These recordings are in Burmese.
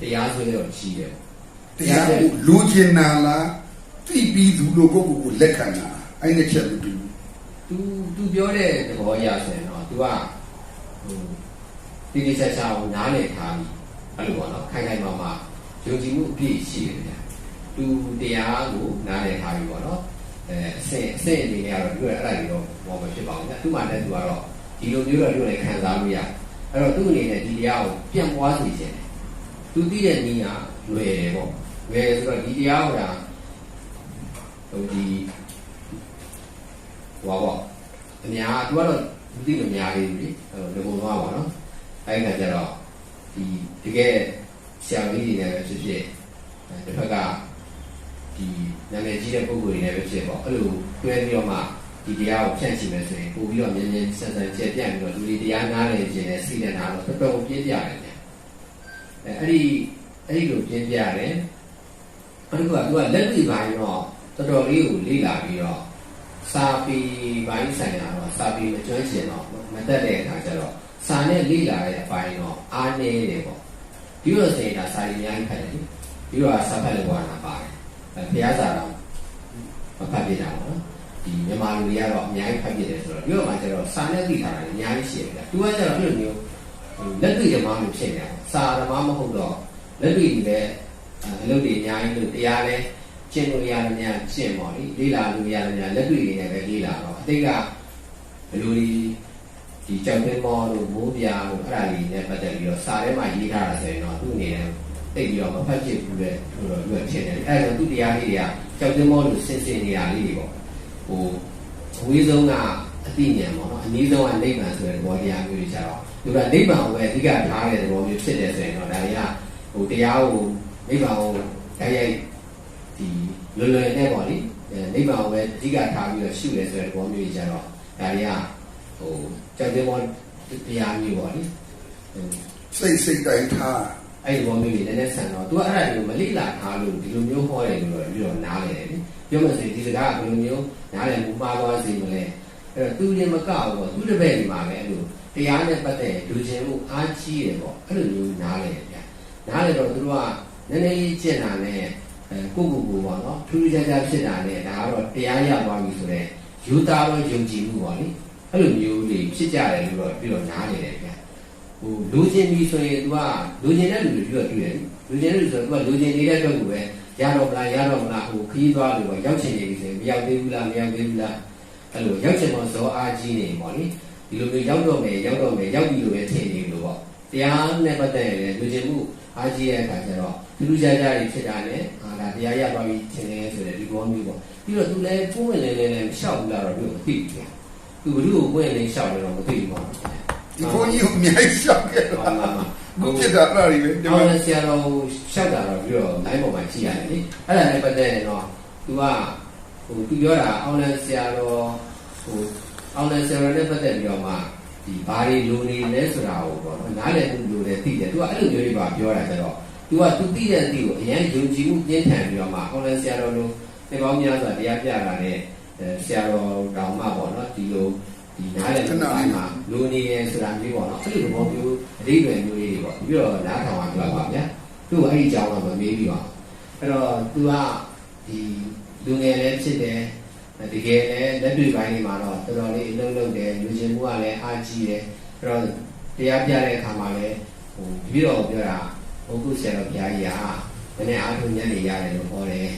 တရားဆွဲတော့ရှိတယ်ပေါ့တရားကိုလိုချင်တာလားသိပြီးသူလိုကိုယ့်ကိုယ်ကိုလက်ခံတာအဲ့ဒီချက်မတူဘူးသူသူပြောတဲ့သဘောအရဆိုရင်တော့ तू ကဟိုတိတိကျကျကိုနားလည်ထားပြီးအဲ့လိုပေါ့နော်ခိုင်ခိုင်မာမာယုံကြည်မှုအပြည့်ရှိတယ်ဗျာသူတရားကိုနားလည်ထားပြီးပေါ့နော်အဲအစင်အစင်အနေနဲ့ကတော့သူကအဲ့ဒါကြီးတော့ဘောမဖြစ်ပါဘူးဗျာသူ့မှာလည်းသူကတော့ဒီလိုမျိုးတော့သူလည်းခံစားလို့ရအဲ့တော့သူ့အနေနဲ့ဒီတရားကိုပြန့်ပွားစေခြင်းတယ် သူသိတဲ့နည်းကလွယ်တယ်ပေါ့လွယ်ဆိုတော့ဒီတရားဟိုတာဟိုဒီဟိုပါပေါ့အများသူကတော့မသိလို့များလေးဘူးလေဟိုဒီပုံသွားပါနော်အဲ့ဒီကကျတော့ဒီတကယ်ဆရာကြီးတွေနဲ့ပဲဖြစ်ဖြစ်အဲတစ်ဖက်ကဒီနာမည်ကြီးတဲ့ပုဂ္ဂိုလ်တွေနဲ့ပဲဖြစ်ပေါ့အဲ့လိုတွဲပြီးတော့မှဒီတရားကိုဖြန့်ချင်မယ်ဆိုရင်ပို့ပြီးတော့မြင်းမြင်းဆန်ဆန်ကျက်ပြန့်ပြီးတော့လူတွေတရားနားလည်ခြင်းနဲ့စိတ်နဲ့နားတော့တော်တော်ပြင်းပြတယ်ဗျ အဲအဲ့ဒီအဲ့ဒီလိုပြင်းပြတယ်အဲ့ဒီကသူကလက်တွေ့ပိုင်းတော့တော်တော်လေးကိုလေ့လာပြီးတော့စာပေပိုင်းဆိုင်ရာတော့စာပေမကျွမ်းကျင်တော့မတက်တဲ့အခါကျတော့စာနဲ့လေ့လာတဲ့အပိုင်းတော့အားနည်းတယ်ပေါ့ဒီလိုဆိုရင်ဒါစာရည်အများကြီးဖတ်တယ်လေဒီလိုကစာဖတ်လို့ဘာနာပါတယ်အဲဘုရားစာတော့မဖတ်ပြတာပေါ့နော်ဒီမြန်မာလူတွေကတော့အများကြီးဖတ်ပြတယ်ဆိုတော့ဒီလိုမှကျတော့စာနဲ့သိတာလည်းအများကြီးရှိတယ်ဗျသူကကျတော့ဒီလိုမျိုး လက်တွေ့ဓမ္မမျိုးဖြစ်နေတာစာဓမ္မမဟုတ်တော့လက်တွေ့ဒီပဲအလုပ်တွေအများကြီးလို့တရားလဲကျင့်လို့ရတယ်များကျင့်ပါလေလေ့လာလို့ရတယ်များလက်တွေ့တွေနဲ့ပဲလေ့လာတော့အတိတ်ကဘယ်လိုဒီဒီကြောက်တဲ့မောလို့မိုးပြာလို့အဲ့ဒါလေးနဲ့ပတ်သက်ပြီးတော့စာထဲမှာရေးထားတာဆိုရင်တော့သူ့အနေနဲ့တိတ်ပြီးတော့မဖတ်ဖြစ်ဘူးလေဆိုတော့သူကဖြစ်တယ်အဲ့ဒါဆိုသူ့တရားလေးတွေကကြောက်တဲ့မောလို့ဆင်ဆင်နေတာလေးတွေပေါ့ဟိုအဝေးဆုံးက အတိညာပေါ့နော်အနည်းဆုံးကနိဗ္ဗာန်ဆိုတဲ့သဘောတရားမျိုးတွေကြတော့သူကနိဗ္ဗာန်ကိုပဲအဓိကထားတဲ့သဘောမျိုးဖြစ်တယ်ဆိုရင်တော့ဒါတွေကဟိုတရားကိုနိဗ္ဗာန်ကိုတိုက်ရိုက်ဒီလွယ်လွယ်နဲ့ပေါ့လေအဲနိဗ္ဗာန်ကိုပဲအဓိကထားပြီးတော့ရှုရဲဆိုတဲ့ဘောမျိုးကြီးကြတော့ဒါတွေကဟိုကြောက်တဲ့ဘောတရားမျိုးပေါ့လေဟိုစိတ်စိတ်တိုင်းထားအဲ့ဒီဘောမျိုးတွေလည်းနည်းနည်းဆန်တော့ तू ကအဲ့ဒါတွေကိုမလိလာထားလို့ဒီလိုမျိုးဟောတယ်လို့တော့ပြီးတော့နားလေတယ်လေပြောမှဆိုရင်ဒီစကားကဘယ်လိုမျိုးနားလည်မှုမှားသွားစေမလဲ အဲ့တော့သူရင်မကောက်ဘူးသူတစ်ပည့်ဒီမှာပဲအဲ့လိုတရားနဲ့ပတ်သက်လူချင်းမှုအားကြီးတယ်ပေါ့အဲ့လိုမျိုးနားလေတယ်ဗျာနားလေတော့သူတို့ကနည်းနည်းလေးကျင့်တာနဲ့အဲကိုယ့်ကိုယ်ကိုပေါ့နော်ထူးထူးခြားခြားဖြစ်တာနဲ့ဒါကတော့တရားရသွားပြီဆိုတော့ယူသားတော့ယုံကြည်မှုပါလေအဲ့လိုမျိုးတွေဖြစ်ကြတယ်လို့တော့ပြီးတော့နားနေတယ်ဗျဟိုလူချင်းပြီဆိုရင် तू ကလူချင်းတဲ့လူတွေပြီးတော့တွေ့တယ်လူချင်းတဲ့လူဆိုတော့ तू ကလူချင်းနေတဲ့အတွက်ကိုပဲရတော့မလားရတော့မလားဟိုခီးသွားလို့ပေါ့ရောက်ချင်နေပြီဆိုရင်မရောက်သေးဘူးလားမရောက်သေးဘူးလား အဲ့လိုရောက်ချင်တော့ဇောအားကြီးနေပေါ့လေဒီလိုမျိုးရောက်တော့မယ်ရောက်တော့မယ်ရောက်ပြီလို့ပဲထင်နေလို့ပေါ့တရားနဲ့ပတ်သက်ရင်လူချင်းမှုအားကြီးရဲ့အခါကျတော့လူလူကြားကြားတွေဖြစ်တာနဲ့အာဒါတရားရသွားပြီထင်တယ်ဆိုတဲ့ဒီဘောမျိုးပေါ့ပြီးတော့သူလည်းပုံဝင်လည်းလည်းရှောက်လာတော့သူမသိဘူးဗျာသူဘလို့ကိုယ်လည်းရှောက်လည်းတော့မသိဘူးပေါ့ဒီဘုန်းကြီးကိုအများကြီးရှောက်ခဲ့မှတာန်မှန်မှန်ဘုဖြစ်တာအဲ့ဒါတွေပဲဒီအောမှာင်လည်းဆရာတော်ရှောက်တာတော့ပြီးတော့ line ပေါ်မှာကြည့်ရတယ်လေအဲ့ဒါနဲ့ပတ်သက်ရင်တော့ तू က ဟိုသူပြောတာအောင်းလန်ဆရာတော်ဟိုအောင်းလန်ဆရာတော်နဲ့ပတ်သက်ပြီးတော့မှဒီဘာတွေလိုနေလဲဆိုတာကိုပေါ့နော်နားလည်မှုလိုတယ်သိတယ်သူကအဲ့လိုမျိုးတွေပါပြောတာဆိုတော့သူကသူသိတဲ့အသည့်ကိုအရင်ယုံကြည်မှုပြင်းထန်ပြီးတော့မှအောင်းလန်ဆရာတော်လိုနေပေါင်းများစွာတရားပြတာနဲ့ဆရာတော်တောင်မှပေါ့နော်ဒီလိုဒီနားလည်မှုပိုင်းမှာလိုနေရဆိုတာမျိုးပေါ့နော်အဲ့ဒီသဘောမျိုးအဓိပ္ပာယ်မျိုးလေးတွေပေါ့ပြီးတော့နားထောင်အောင်ပြောပါဗျာသူ့အဲ့ဒီအကြောင်းတော့မမေးပြီးပါအဲ့တော့သူကဒီ လူငယ်လည်းဖြစ်တယ်တကယ်လည်းလက်တွေ့ပိုင်းတွေမှာတော့တော်တော်လေးအလုံးလုံးတယ်လူချင်းမှုကလည်းအားကြီးတယ်အဲ့တော့တရားပြတဲ့အခါမှာလည်းဟိုတပြီးတော့ပြောတာဘုကုဆရာတော်ဘုရားကြီးဟာမနေ့အားထုတ်ညနေရတယ်လို့ဟောတယ်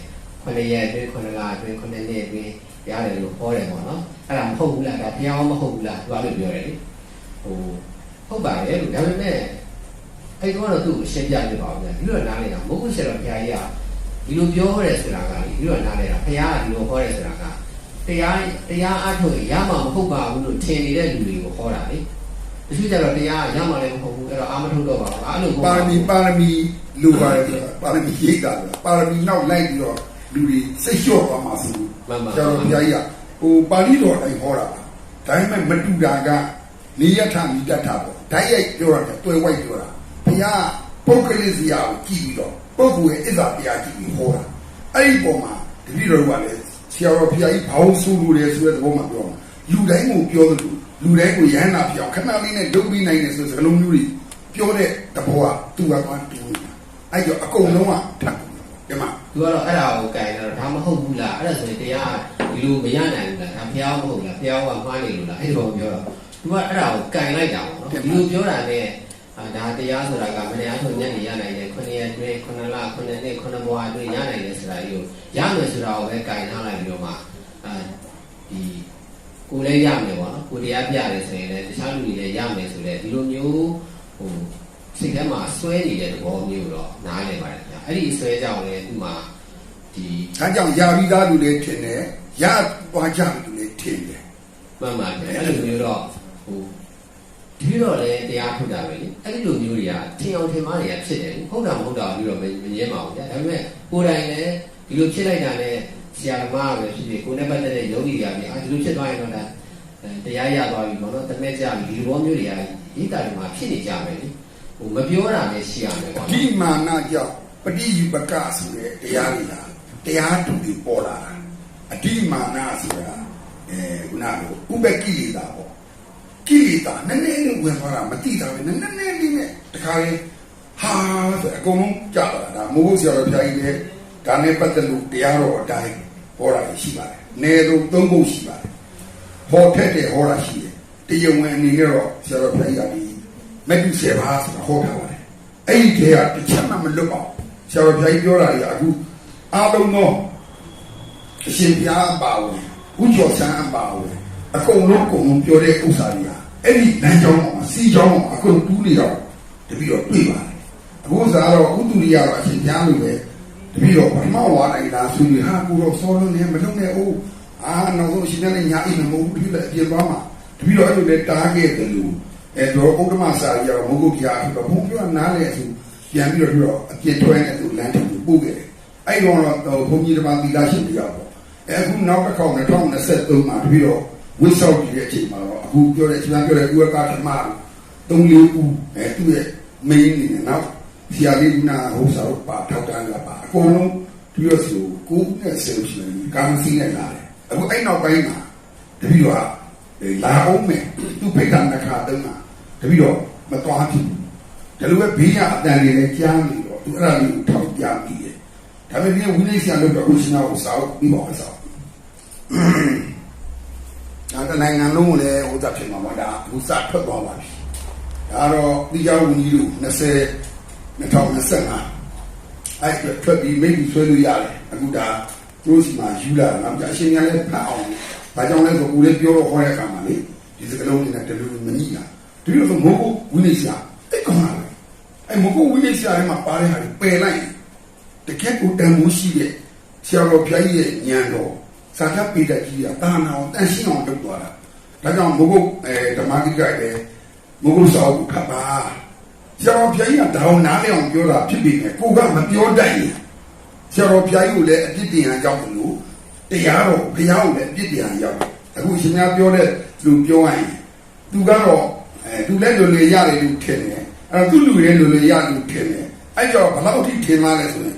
ခုနှစ်ရက်အတွင်းခုနှစ်လအတွင်းခုနှစ်နှစ်အတွင်းရတယ်လို့ဟောတယ်ပေါ့နော်အဲ့ဒါမဟုတ်ဘူးလားဒါဘုရားမဟုတ်ဘူးလားသူကလို့ပြောတယ်လေဟိုဟုတ်ပါတယ်လို့ဒါပေမဲ့အဲ့တော့သူ့ကိုရှင်းပြပြပါဦးဗျာဒီလိုနားနေတာမဟုတ်ဆရာတော်ဘုရားကြီးက ဒီလိုပြောရဲဆိုတာကလေဒီလိုနားနေတာဘုရားကဒီလိုဟောရဲဆိုတာကတရားတရားအထုတ်ရမှာမဟုတ်ပါဘူးလို့ထင်နေတဲ့လူတွေကိုဟောတာလေတချို့ကျတော့တရားရမှာလည်းမဟုတ်ဘူးအဲ့တော့အာမထုတ်တော့ပါဘူးအဲ့လိုပါရမီပါရမီလိုပါတယ်ဆိုတာပါရမီရိတ်တာဆိုတာပါရမီနောက်လိုက်ပြီးတော့လူတွေစိတ်လျှော့သွားမှာဆိုလို့မှန်ပါကျွန်တော်ဘုရားကြီးကဟိုပါဠိတော်တိုင်းဟောတာပါဒါပေမဲ့မတူတာကနေယထမိတ္ထပေါ့ဓာတ်ရိုက်ပြောတာတွဲဝိုက်ပြောတာဘုရားပုဂ္ဂလိစရာကိုကြည့်ပြီးတော့ ပုဂ္ဂိုလ်ရဲ့အစ္စာတရားကြည့်ပြီးဟောတာအဲ့ဒီပုံမှာတပည့်တော်ကလည်းဆရာတော်ဘုရားကြီးဘောင်းဆူလို့တယ်ဆိုတဲ့သဘောမှာပြောမှာလူတိုင်းကိုပြောသလိုလူတိုင်းကိုရဟန္တာပြောင်းခဏလေးနဲ့လုပ်ပြီးနိုင်တယ်ဆိုတဲ့စကားလုံးမျိုးတွေပြောတဲ့သဘောကသူကသွားတူနေတာအဲ့ကြောင့်အကုန်လုံးကထပ်ဒီမှာသူကတော့အဲ့ဒါကိုကြင်တော့ဒါမဟုတ်ဘူးလားအဲ့ဒါဆိုရင်တရားဒီလိုမရနိုင်ဘူးလားဒါဖျားမဟုတ်လားဖျားကမှားနေလို့လားအဲ့ဒီကောင်ပြောတော့သူကအဲ့ဒါကိုကြင်လိုက်တာပေါ့နော်ဒီလိုပြောတာနဲ့အာ ဒါတရားဆိုတာကမတရားဆိုညနေရနိုင်တယ်ခုနှစ်ရက်အတွင်းခုနှစ်လခုနှစ်နှစ်ခုနှစ်ဘဝအတွင်းရနိုင်တယ်ဆိုတာကြီးကိုရမယ်ဆိုတာကိုပဲကြင်ထားလိုက်ပြီးတော့မှအာဒီကိုလည်းရမယ်ပေါ့နော်ကိုတရားပြတယ်ဆိုရင်လည်းတခြားလူတွေလည်းရမယ်ဆိုတဲ့ဒီလိုမျိုးဟိုစိတ်ထဲမှာဆွဲနေတဲ့သဘောမျိုးတော့နားလည်ပါတယ်ခင်ဗျအဲ့ဒီဆွဲကြောင်လည်းဒီမှာဒီဒါကြောင့်ယာပြီးသားလူတွေထင်တယ်ရသွားကြလူတွေထင်တယ်မှန်ပါတယ်အဲ့လိုမျိုးတော့ဟို ဒီတော့လည်းတရားထုတ်တာပဲလေအဲ့ဒီလိုမျိုးတွေကထင်အောင်ထင်မှားတွေကဖြစ်တယ်ဟုတ်တာမဟုတ်တာပြီးတော့မငြင်းပါဘူးကြာဒါပေမဲ့ကိုယ်တိုင်လည်းဒီလိုဖြစ်လိုက်တာနဲ့ဆရာသမားပဲဖြစ်ဖြစ်ကိုယ်နဲ့ပတ်သက်တဲ့ယောဂီတွေကပြင်အာဒီလိုဖြစ်သွားရင်တော့ဒါတရားရသွားပြီပေါ့နော်တမဲကြပြီဒီလိုမျိုးတွေကဤတာတွေမှာဖြစ်နေကြမယ်လေဟိုမပြောတာလည်းရှိရမယ်ပေါ့ဒီနော်မာနကြောင့်ပฏิယူပကဆိုတဲ့တရားတွေလားတရားတူတွေပေါ်လာတာအဒီမာနဆိုတာအဲခုနကဥပကိလေသာပေါ့ ကိလေသာနည်းနည်းလေးဝင်သွားတာမတိတာပဲနည်းနည်းလေးနဲ့တခါလေးဟာဆိုအကုန်လုံးကြာလာတာမိုးဖို့ဆရာတော်ဘုရားကြီးလည်းဒါနဲ့ပတ်သက်လို့တရားတော်အတိုင်းဟောတာရှိပါတယ်။နေတော့သုံးဖို့ရှိပါတယ်။ဟောထက်တယ်ဟောတာရှိတယ်။တရားဝင်အနေနဲ့တော့ဆရာတော်ဘုရားကြီးကဒီမက်တုဆေဘာဆိုတာဟောထားပါတယ်။အဲ့ဒီတရားတစ်ချက်မှမလွတ်ပါဘူး။ဆရာတော်ဘုရားကြီးပြောတာကြီးအခုအားလုံးသောအရှင်ဘုရားအပါဝင်ဥကျော်ဆန်းအပါဝင်အကုန်လုံးအကုန်လုံးပြောတဲ့ဥစ္စာတွေဟာ အဲ့ဒီလမ်းကြောင်းမှာစီကြောင်းမှာအခုတူးနေတော့တပြီးတော့တွေ့ပါတယ်။အခုစားတော့ဥတူရိယတော့အရှင်ဘုရားလိုပဲတပြီးတော့ပထမဝါတိုင်းလာဆိုရင်ဟာကိုတော့စောလုံးနဲ့မလုံးနဲ့အိုးအာနောက်ဆုံးရှင်နဲ့ညာအိမ်မဟုတ်ဘူးတပြီးတော့အပြင်သွားမှာတပြီးတော့အဲ့လိုလေတားခဲ့တယ်လို့အဲ့တော့ဥဒ္ဓမစာရီကတော့မဟုတ်ဘူးဘုရားဆိုတော့ဘုံပြောနားလေဆိုပြန်ပြီးတော့ပြီးတော့အပြင်ထွဲနေသူလမ်းတူပို့ခဲ့တယ်။အဲ့တော့တော့ဘုန်းကြီးတပါးသီလရှင်တယောက်ပေါ့အခုနောက်တစ်ခေါက်2023မှာတပြီးတော့ဝိဆောက်ကြည့်တဲ့အချိန်မှာတော့ အခုပြောတဲ့ကျွန်တော်ပြောတဲ့ဥက္ကဋ္ဌမသုံးလေးဦးအဲသူ့ရဲ့မင်းနေနဲ့နောက်ဆရာလေးကနာဟိုစာတော့ပါထောက်တန်းကပါအကုန်လုံးဒီလိုဆိုကိုယ်နဲ့ဆက်ရှင်ကံစီနဲ့လာတယ်အခုအဲ့နောက်ပိုင်းမှာတပည့်တော်ကလာအောင်မယ်သူ့ဖိတ်ကနခါတုံးမှာတပည့်တော်မတော်ဖြစ်ဘူးဒါလိုပဲဘေးရအတန်တွေလည်းကြားနေတော့သူအဲ့ဒါလေးကိုထောက်ပြမိတယ်ဒါပေမဲ့ဝိနည်းဆရာလို့တော့ဥရှင်တော်ကိုစောက်ပြီးပါစောက် ဒါတနိုင်ငံလုံးကိုလည်းဟိုသက်ဖြစ်မှာပါဒါအခုစထွက်သွားပါပြီဒါတော့ဒီကြောင့်ဝန်ကြီးတို့20 2025အဲ့အတွက်ထွက်ပြီးမိတ်ဆွေးလို့ရတယ်အခုဒါသူတို့စီမှာယူလာတာငါအရှင်များလည်းဖတ်အောင်ဘာကြောင့်လဲဆိုကိုလည်းပြောတော့ခေါ်တဲ့အခါမှာလေဒီစကလုံးနဲ့တလူလူမနီးတာဒီလိုဆိုမဟုတ်ဘူးဝိနည်းဆရာအဲ့ကောင်လာအဲ့မဟုတ်ဝိနည်းဆရာထဲမှာပါတဲ့ဟာတွေပယ်လိုက်တကယ်ကိုတန်မိုးရှိတဲ့ဆရာတော်ဘုရားကြီးရဲ့ဉာဏ်တော် စာခပေတကြီးကတာနာအောင်တန်ရှင်းအောင်လုပ်သွားတာဒါကြောင့်မဟုတ်အဲဓမ္မတိကလည်းမဟုတ်စောက်ဘူးခပ်ပါဆရာတော်ဘုရားကြီးကတောင်းနားလည်အောင်ပြောတာဖြစ်ပြီနဲ့ကိုကမပြောတတ်ရင်ဆရာတော်ဘုရားကြီးကိုလည်းအပြစ်တင်ရကြောင်းလို့တရားတော်ဘုရားကိုလည်းအပြစ်တင်ရကြောင်းအခုရှင်များပြောတဲ့လူပြောရရင်သူကတော့အဲသူလည်းလူလေရတယ်လို့ထင်တယ်အဲ့တော့သူလူလည်းလူလေရလို့ထင်တယ်အဲ့ကြောင့်ဘလောက်ထိထင်လာလဲဆိုရင်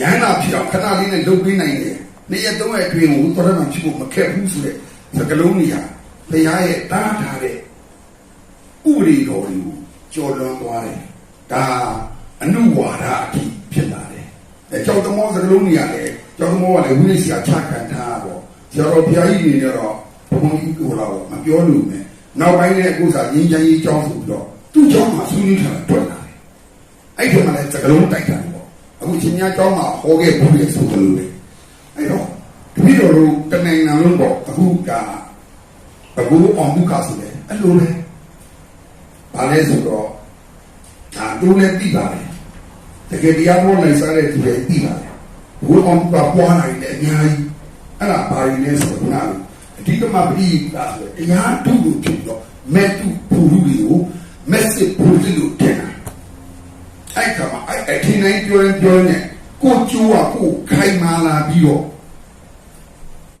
ရဟန္တာဖြစ်အောင်ခဏလေးနဲ့လုပ်ပေးနိုင်တယ် နေ့ရက်သုံးရက်အတွင်းကိုတော်တော်မှဖြစ်ဖို့မခက်ဘူးဆိုတဲ့စကလုံးကြီးဟာဘုရားရဲ့တားထားတဲ့ဥပဒေတော်တွေကိုကျော်လွန်သွားတယ်ဒါအနုဝါဒအဖြစ်ဖြစ်လာတယ်အဲကျောက်သမောစကလုံးကြီးရတယ်ကျောက်သမောကလည်းဝိနည်းဆရာချခံထားတော့ဆရာတော်ဘုရားကြီးနေတော့ဘုံကြီးကိုလာတော့မပြောလို့မယ်နောက်ပိုင်းလည်းအခုစားရင်းချမ်းကြီးကြောင်းဆိုပြီးတော့သူ့ကြောင်းမှာဆွေးနွေးထားတာတွေ့လာတယ်အဲ့ဒီမှာလည်းစကလုံးတိုက်တာပေါ့အခုချင်းများကြောင်းမှာဟောခဲ့ဘူးလေဆိုလို့လေအဲ့တော့ တပည့်တော်တို့တမန်ငံလုံးပေါ့အခုကအခုအောင်ဒုက္ခဆိုတယ်အဲ့လိုလေဘာလဲဆိုတော့ဒါသူလည်းသိပါတယ်တကယ်တရားပေါ်နိုင်စားတဲ့သူလည်းသိပါတယ်ဘုရားကပွားနိုင်တယ်အများကြီးအဲ့ဒါဘာရင်းလဲဆိုတော့နာအဓိကမှပရိသတ်ဆိုတရားထုကိုဖြစ်တော့မေတုပူရုတွေကိုမက်စစ်ပူရုလို့ထင်တာအဲ့ကမှအဲ့အထင်တိုင်းပြောရင်ပြောနေကိုကျိုးကကိုခိုင်မာလာပြီးတော့